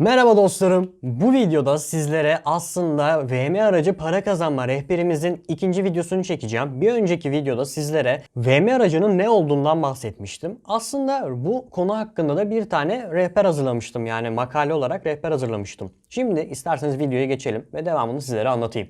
Merhaba dostlarım. Bu videoda sizlere aslında VM aracı para kazanma rehberimizin ikinci videosunu çekeceğim. Bir önceki videoda sizlere VM aracının ne olduğundan bahsetmiştim. Aslında bu konu hakkında da bir tane rehber hazırlamıştım. Yani makale olarak rehber hazırlamıştım. Şimdi isterseniz videoya geçelim ve devamını sizlere anlatayım.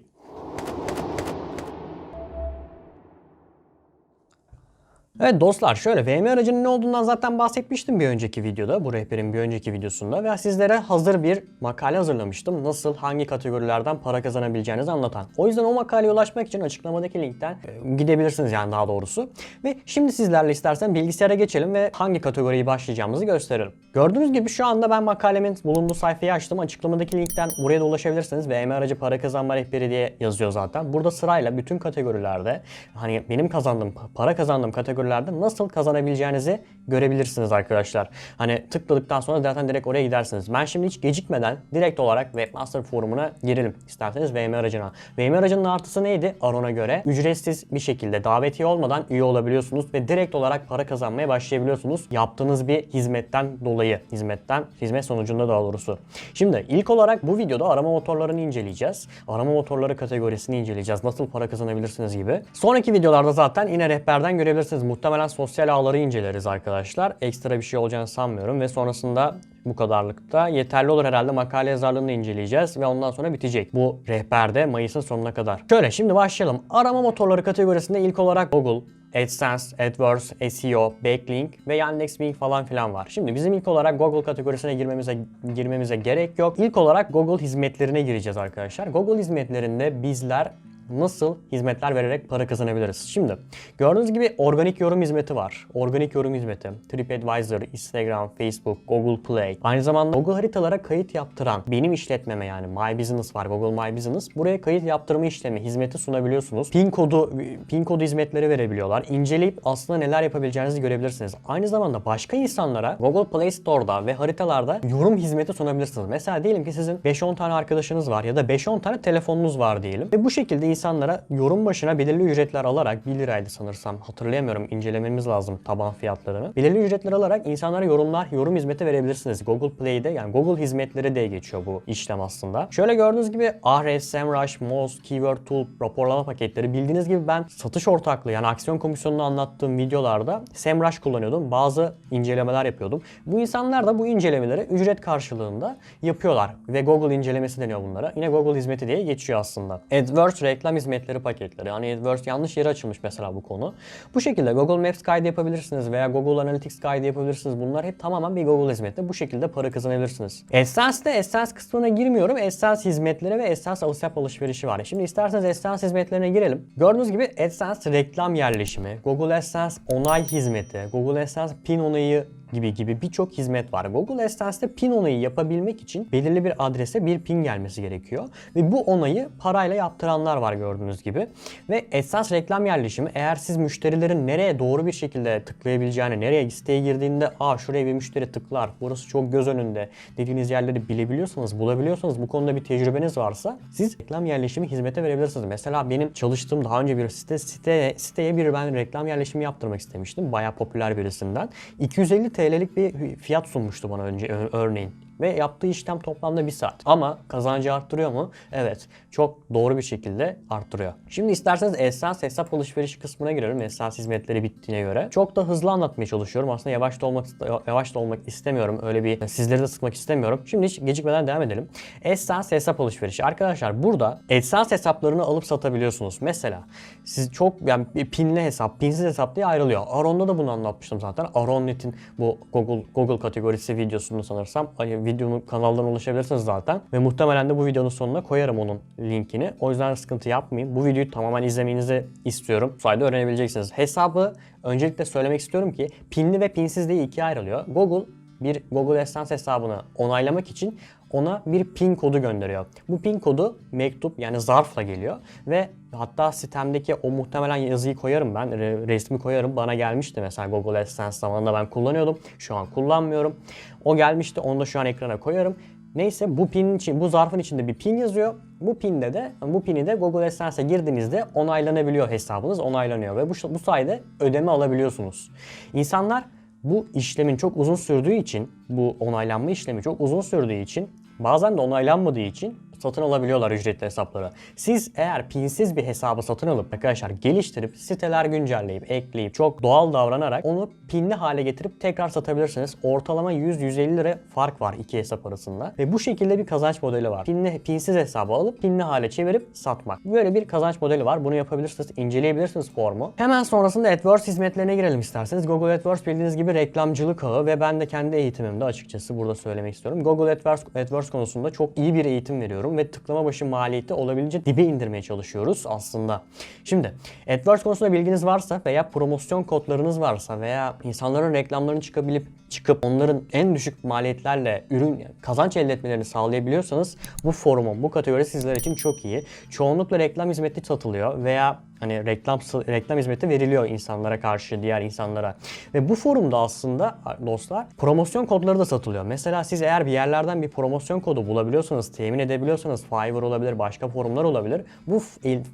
Evet dostlar şöyle VM aracının ne olduğundan zaten bahsetmiştim bir önceki videoda. Bu rehberin bir önceki videosunda. Ve sizlere hazır bir makale hazırlamıştım. Nasıl hangi kategorilerden para kazanabileceğinizi anlatan. O yüzden o makaleye ulaşmak için açıklamadaki linkten e, gidebilirsiniz yani daha doğrusu. Ve şimdi sizlerle istersen bilgisayara geçelim ve hangi kategoriyi başlayacağımızı gösterelim. Gördüğünüz gibi şu anda ben makalemin bulunduğu sayfayı açtım. Açıklamadaki linkten buraya da ulaşabilirsiniz. VM aracı para kazanma rehberi diye yazıyor zaten. Burada sırayla bütün kategorilerde hani benim kazandığım para kazandığım kategorilerde nasıl kazanabileceğinizi görebilirsiniz arkadaşlar. Hani tıkladıktan sonra zaten direkt oraya gidersiniz. Ben şimdi hiç gecikmeden direkt olarak Webmaster forumuna girelim. İsterseniz VM aracına. VM aracının artısı neydi? Aron'a göre ücretsiz bir şekilde davetiye olmadan üye olabiliyorsunuz ve direkt olarak para kazanmaya başlayabiliyorsunuz. Yaptığınız bir hizmetten dolayı. Hizmetten, hizmet sonucunda daha doğrusu. Şimdi ilk olarak bu videoda arama motorlarını inceleyeceğiz. Arama motorları kategorisini inceleyeceğiz. Nasıl para kazanabilirsiniz gibi. Sonraki videolarda zaten yine rehberden görebilirsiniz. Muhtemelen sosyal ağları inceleriz arkadaşlar. Ekstra bir şey olacağını sanmıyorum ve sonrasında bu kadarlıkta yeterli olur herhalde makale yazarlığını inceleyeceğiz ve ondan sonra bitecek. Bu rehberde Mayıs'ın sonuna kadar. Şöyle şimdi başlayalım. Arama motorları kategorisinde ilk olarak Google, AdSense, AdWords, SEO, Backlink ve Yandex.Bing falan filan var. Şimdi bizim ilk olarak Google kategorisine girmemize girmemize gerek yok. İlk olarak Google hizmetlerine gireceğiz arkadaşlar. Google hizmetlerinde bizler nasıl hizmetler vererek para kazanabiliriz? Şimdi gördüğünüz gibi organik yorum hizmeti var. Organik yorum hizmeti. TripAdvisor, Instagram, Facebook, Google Play. Aynı zamanda Google haritalara kayıt yaptıran benim işletmeme yani My Business var. Google My Business. Buraya kayıt yaptırma işlemi, hizmeti sunabiliyorsunuz. Pin kodu, pin kodu hizmetleri verebiliyorlar. İnceleyip aslında neler yapabileceğinizi görebilirsiniz. Aynı zamanda başka insanlara Google Play Store'da ve haritalarda yorum hizmeti sunabilirsiniz. Mesela diyelim ki sizin 5-10 tane arkadaşınız var ya da 5-10 tane telefonunuz var diyelim. Ve bu şekilde insanlara yorum başına belirli ücretler alarak 1 liraydı sanırsam hatırlayamıyorum incelememiz lazım taban fiyatlarını. Belirli ücretler alarak insanlara yorumlar, yorum hizmeti verebilirsiniz. Google Play'de yani Google hizmetleri diye geçiyor bu işlem aslında. Şöyle gördüğünüz gibi Ahrefs, SEMrush, Moz, Keyword Tool, raporlama paketleri. Bildiğiniz gibi ben satış ortaklığı yani aksiyon komisyonunu anlattığım videolarda SEMrush kullanıyordum. Bazı incelemeler yapıyordum. Bu insanlar da bu incelemeleri ücret karşılığında yapıyorlar. Ve Google incelemesi deniyor bunlara. Yine Google hizmeti diye geçiyor aslında. AdWords reklam hizmetleri paketleri. Hani AdWords yanlış yere açılmış mesela bu konu. Bu şekilde Google Maps kaydı yapabilirsiniz veya Google Analytics kaydı yapabilirsiniz. Bunlar hep tamamen bir Google hizmeti. Bu şekilde para kazanabilirsiniz. AdSense'de AdSense kısmına girmiyorum. AdSense hizmetleri ve AdSense ASAP alışverişi var. Şimdi isterseniz AdSense hizmetlerine girelim. Gördüğünüz gibi AdSense reklam yerleşimi, Google AdSense onay hizmeti, Google AdSense pin onayı gibi gibi birçok hizmet var. Google AdSense'de pin onayı yapabilmek için belirli bir adrese bir pin gelmesi gerekiyor. Ve bu onayı parayla yaptıranlar var gördüğünüz gibi. Ve AdSense reklam yerleşimi eğer siz müşterilerin nereye doğru bir şekilde tıklayabileceğini, nereye siteye girdiğinde aa şuraya bir müşteri tıklar, burası çok göz önünde dediğiniz yerleri bilebiliyorsanız, bulabiliyorsanız, bu konuda bir tecrübeniz varsa siz reklam yerleşimi hizmete verebilirsiniz. Mesela benim çalıştığım daha önce bir site, site siteye bir ben reklam yerleşimi yaptırmak istemiştim. Bayağı popüler birisinden. 250 TL'lik bir fiyat sunmuştu bana önce örneğin. Ve yaptığı işlem toplamda bir saat. Ama kazancı arttırıyor mu? Evet. Çok doğru bir şekilde arttırıyor. Şimdi isterseniz Essence hesap alışverişi kısmına girelim. Essence hizmetleri bittiğine göre. Çok da hızlı anlatmaya çalışıyorum. Aslında yavaş da olmak yavaş da olmak istemiyorum. Öyle bir sizleri de sıkmak istemiyorum. Şimdi hiç gecikmeden devam edelim. Essence hesap alışverişi. Arkadaşlar burada Essence hesaplarını alıp satabiliyorsunuz. Mesela siz çok yani pinli hesap, pinsiz hesap diye ayrılıyor. Aron'da da bunu anlatmıştım zaten. Aron.net'in bu Google Google kategorisi videosunu sanırsam videonun kanaldan ulaşabilirsiniz zaten. Ve muhtemelen de bu videonun sonuna koyarım onun linkini. O yüzden sıkıntı yapmayın. Bu videoyu tamamen izlemenizi istiyorum. Bu sayede öğrenebileceksiniz. Hesabı öncelikle söylemek istiyorum ki pinli ve pinsiz diye ikiye ayrılıyor. Google bir Google AdSense hesabını onaylamak için ona bir pin kodu gönderiyor. Bu pin kodu mektup yani zarfla geliyor ve hatta sitemdeki o muhtemelen yazıyı koyarım ben, re- resmi koyarım. Bana gelmişti mesela Google AdSense zamanında ben kullanıyordum. Şu an kullanmıyorum. O gelmişti onu da şu an ekrana koyarım. Neyse bu pinin için, bu zarfın içinde bir pin yazıyor. Bu pinde de, bu pini de Google AdSense'e girdiğinizde onaylanabiliyor hesabınız, onaylanıyor ve bu, bu sayede ödeme alabiliyorsunuz. İnsanlar bu işlemin çok uzun sürdüğü için, bu onaylanma işlemi çok uzun sürdüğü için, bazen de onaylanmadığı için satın alabiliyorlar ücretli hesapları. Siz eğer pinsiz bir hesabı satın alıp arkadaşlar geliştirip siteler güncelleyip ekleyip çok doğal davranarak onu pinli hale getirip tekrar satabilirsiniz. Ortalama 100-150 lira fark var iki hesap arasında ve bu şekilde bir kazanç modeli var. Pinli, pinsiz hesabı alıp pinli hale çevirip satmak. Böyle bir kazanç modeli var. Bunu yapabilirsiniz. inceleyebilirsiniz formu. Hemen sonrasında AdWords hizmetlerine girelim isterseniz. Google AdWords bildiğiniz gibi reklamcılık ağı ve ben de kendi eğitimimde açıkçası burada söylemek istiyorum. Google AdWords, AdWords konusunda çok iyi bir eğitim veriyorum ve tıklama başı maliyeti olabildiğince dibe indirmeye çalışıyoruz aslında. Şimdi AdWords konusunda bilginiz varsa veya promosyon kodlarınız varsa veya insanların reklamlarını çıkabilip çıkıp onların en düşük maliyetlerle ürün kazanç elde etmelerini sağlayabiliyorsanız bu forumun bu kategori sizler için çok iyi. Çoğunlukla reklam hizmeti satılıyor veya hani reklam reklam hizmeti veriliyor insanlara karşı diğer insanlara. Ve bu forumda aslında dostlar promosyon kodları da satılıyor. Mesela siz eğer bir yerlerden bir promosyon kodu bulabiliyorsanız, temin edebiliyorsanız Fiverr olabilir, başka forumlar olabilir. Bu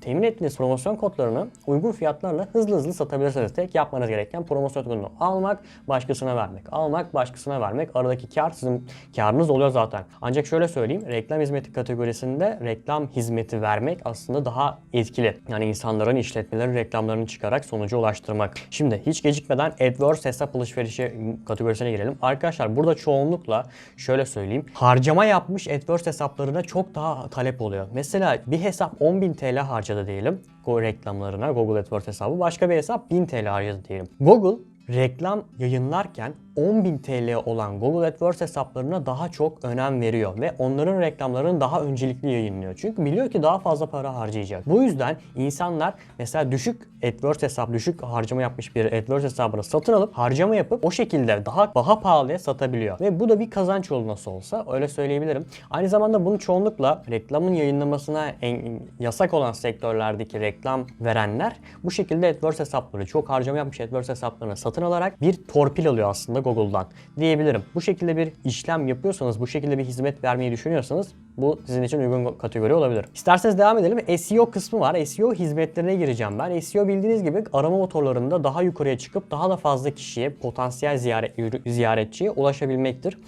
temin ettiğiniz promosyon kodlarını uygun fiyatlarla hızlı hızlı satabilirsiniz. Tek yapmanız gereken promosyon kodunu almak, başkasına vermek. Almak, başkasına vermek. Aradaki kar sizin karınız oluyor zaten. Ancak şöyle söyleyeyim, reklam hizmeti kategorisinde reklam hizmeti vermek aslında daha etkili. Yani insanların işletmelerin reklamlarını çıkarak sonuca ulaştırmak. Şimdi hiç gecikmeden AdWords hesap alışverişi kategorisine girelim. Arkadaşlar burada çoğunlukla şöyle söyleyeyim. Harcama yapmış AdWords hesaplarına çok daha talep oluyor. Mesela bir hesap 10.000 TL harcadı diyelim. Go reklamlarına Google AdWords hesabı. Başka bir hesap 1000 TL harcadı diyelim. Google reklam yayınlarken 10.000 TL olan Google AdWords hesaplarına daha çok önem veriyor ve onların reklamlarını daha öncelikli yayınlıyor. Çünkü biliyor ki daha fazla para harcayacak. Bu yüzden insanlar mesela düşük AdWords hesap, düşük harcama yapmış bir AdWords hesabını satın alıp harcama yapıp o şekilde daha daha pahalıya satabiliyor. Ve bu da bir kazanç yolu nasıl olsa öyle söyleyebilirim. Aynı zamanda bunu çoğunlukla reklamın yayınlamasına en, yasak olan sektörlerdeki reklam verenler bu şekilde AdWords hesapları, çok harcama yapmış AdWords hesaplarını satın alarak bir torpil alıyor aslında Google'dan diyebilirim. Bu şekilde bir işlem yapıyorsanız, bu şekilde bir hizmet vermeyi düşünüyorsanız bu sizin için uygun kategori olabilir. İsterseniz devam edelim. SEO kısmı var. SEO hizmetlerine gireceğim ben. SEO bildiğiniz gibi arama motorlarında daha yukarıya çıkıp daha da fazla kişiye, potansiyel ziyaret, ziyaretçiye ulaşabilmektir.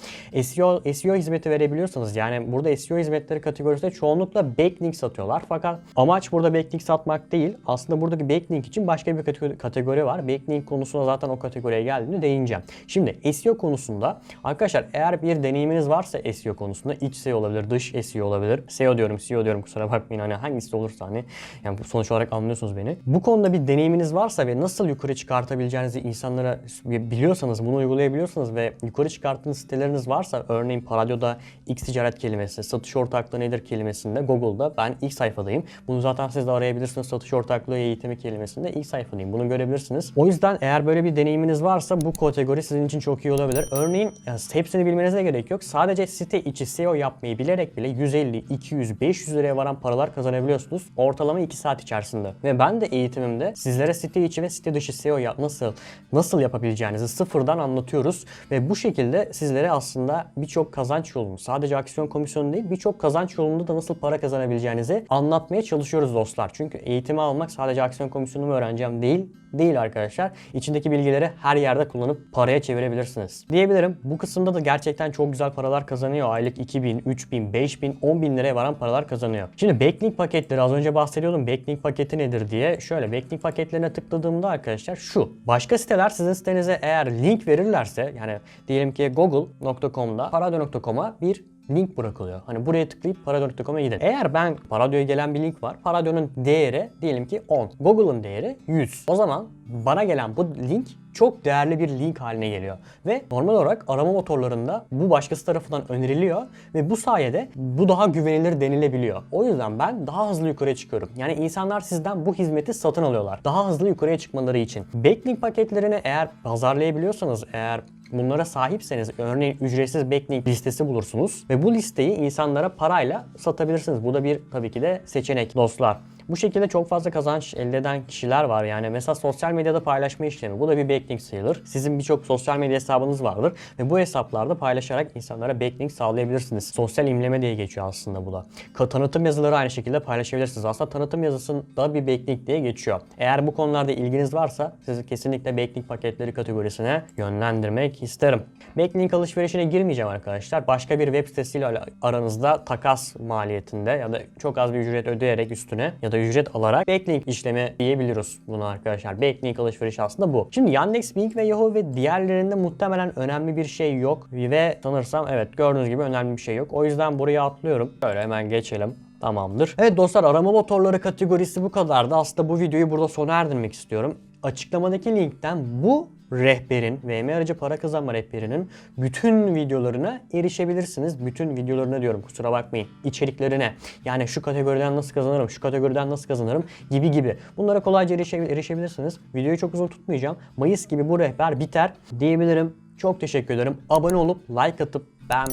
SEO, SEO hizmeti verebiliyorsanız yani burada SEO hizmetleri kategorisinde çoğunlukla backlink satıyorlar. Fakat amaç burada backlink satmak değil. Aslında buradaki backlink için başka bir kategori, var. Backlink konusuna zaten o kategoriye geldiğinde değineceğim. Şimdi SEO konusunda arkadaşlar eğer bir deneyiminiz varsa SEO konusunda iç SEO olabilir, dış SEO olabilir. SEO diyorum, SEO diyorum kusura bakmayın hani hangisi olursa hani yani sonuç olarak anlıyorsunuz beni. Bu konuda bir deneyiminiz varsa ve nasıl yukarı çıkartabileceğinizi insanlara biliyorsanız, bunu uygulayabiliyorsanız ve yukarı çıkarttığınız siteleriniz varsa örneğin Paradio'da X ticaret kelimesi, satış ortaklığı nedir kelimesinde Google'da ben ilk sayfadayım. Bunu zaten siz de arayabilirsiniz. Satış ortaklığı eğitimi kelimesinde ilk sayfadayım. Bunu görebilirsiniz. O yüzden eğer böyle bir deneyiminiz varsa bu kategori sizin için çok iyi olabilir. Örneğin hepsini bilmenize gerek yok. Sadece site içi SEO yapmayı bilerek bile 150, 200, 500 liraya varan paralar kazanabiliyorsunuz. Ortalama 2 saat içerisinde. Ve ben de eğitimimde sizlere site içi ve site dışı SEO nasıl nasıl yapabileceğinizi sıfırdan anlatıyoruz ve bu şekilde sizlere aslında birçok kazanç yolunu sadece aksiyon komisyonu değil birçok kazanç yolunda da nasıl para kazanabileceğinizi anlatmaya çalışıyoruz dostlar. Çünkü eğitimi almak sadece aksiyon komisyonu mu öğreneceğim değil değil arkadaşlar. İçindeki bilgileri her yerde kullanıp paraya çevirebilirsiniz. Diyebilirim. Bu kısımda da gerçekten çok güzel paralar kazanıyor. Aylık 2000, 3000, 5000, 10000 liraya varan paralar kazanıyor. Şimdi backlink paketleri az önce bahsediyordum. Backlink paketi nedir diye. Şöyle backlink paketlerine tıkladığımda arkadaşlar şu. Başka siteler sizin sitenize eğer link verirlerse yani diyelim ki google.com'da paradio.com'a bir link bırakılıyor. Hani buraya tıklayıp Paradio.com'a gidin. Eğer ben Paradio'ya gelen bir link var. Paradio'nun değeri diyelim ki 10. Google'ın değeri 100. O zaman bana gelen bu link çok değerli bir link haline geliyor. Ve normal olarak arama motorlarında bu başkası tarafından öneriliyor ve bu sayede bu daha güvenilir denilebiliyor. O yüzden ben daha hızlı yukarıya çıkıyorum. Yani insanlar sizden bu hizmeti satın alıyorlar. Daha hızlı yukarıya çıkmaları için. Backlink paketlerini eğer pazarlayabiliyorsanız, eğer bunlara sahipseniz örneğin ücretsiz backlink listesi bulursunuz ve bu listeyi insanlara parayla satabilirsiniz. Bu da bir tabii ki de seçenek dostlar. Bu şekilde çok fazla kazanç elde eden kişiler var. Yani mesela sosyal medyada paylaşma işlemi. Bu da bir backlink sayılır. Sizin birçok sosyal medya hesabınız vardır ve bu hesaplarda paylaşarak insanlara backlink sağlayabilirsiniz. Sosyal imleme diye geçiyor aslında bu da. Tanıtım yazıları aynı şekilde paylaşabilirsiniz. Aslında tanıtım yazısında bir backlink diye geçiyor. Eğer bu konularda ilginiz varsa sizi kesinlikle backlink paketleri kategorisine yönlendirmek isterim. Backlink alışverişine girmeyeceğim arkadaşlar. Başka bir web sitesiyle aranızda takas maliyetinde ya da çok az bir ücret ödeyerek üstüne ya da ücret alarak backlink işlemi diyebiliyoruz bunu arkadaşlar. Backlink alışverişi aslında bu. Şimdi Yandex, Bing ve Yahoo ve diğerlerinde muhtemelen önemli bir şey yok ve sanırsam evet gördüğünüz gibi önemli bir şey yok. O yüzden buraya atlıyorum. Şöyle hemen geçelim. Tamamdır. Evet dostlar arama motorları kategorisi bu kadardı. Aslında bu videoyu burada sona erdirmek istiyorum. Açıklamadaki linkten bu rehberin, VM aracı para kazanma rehberinin bütün videolarına erişebilirsiniz. Bütün videolarına diyorum kusura bakmayın. İçeriklerine. Yani şu kategoriden nasıl kazanırım, şu kategoriden nasıl kazanırım gibi gibi. Bunlara kolayca erişe- erişebilirsiniz. Videoyu çok uzun tutmayacağım. Mayıs gibi bu rehber biter diyebilirim. Çok teşekkür ederim. Abone olup like atıp ben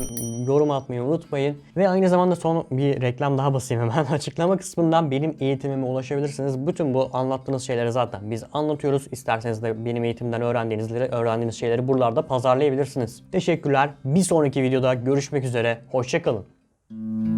yorum atmayı unutmayın. Ve aynı zamanda son bir reklam daha basayım hemen. Açıklama kısmından benim eğitimime ulaşabilirsiniz. Bütün bu anlattığınız şeyleri zaten biz anlatıyoruz. İsterseniz de benim eğitimden öğrendiğinizleri, öğrendiğiniz şeyleri buralarda pazarlayabilirsiniz. Teşekkürler. Bir sonraki videoda görüşmek üzere. Hoşçakalın.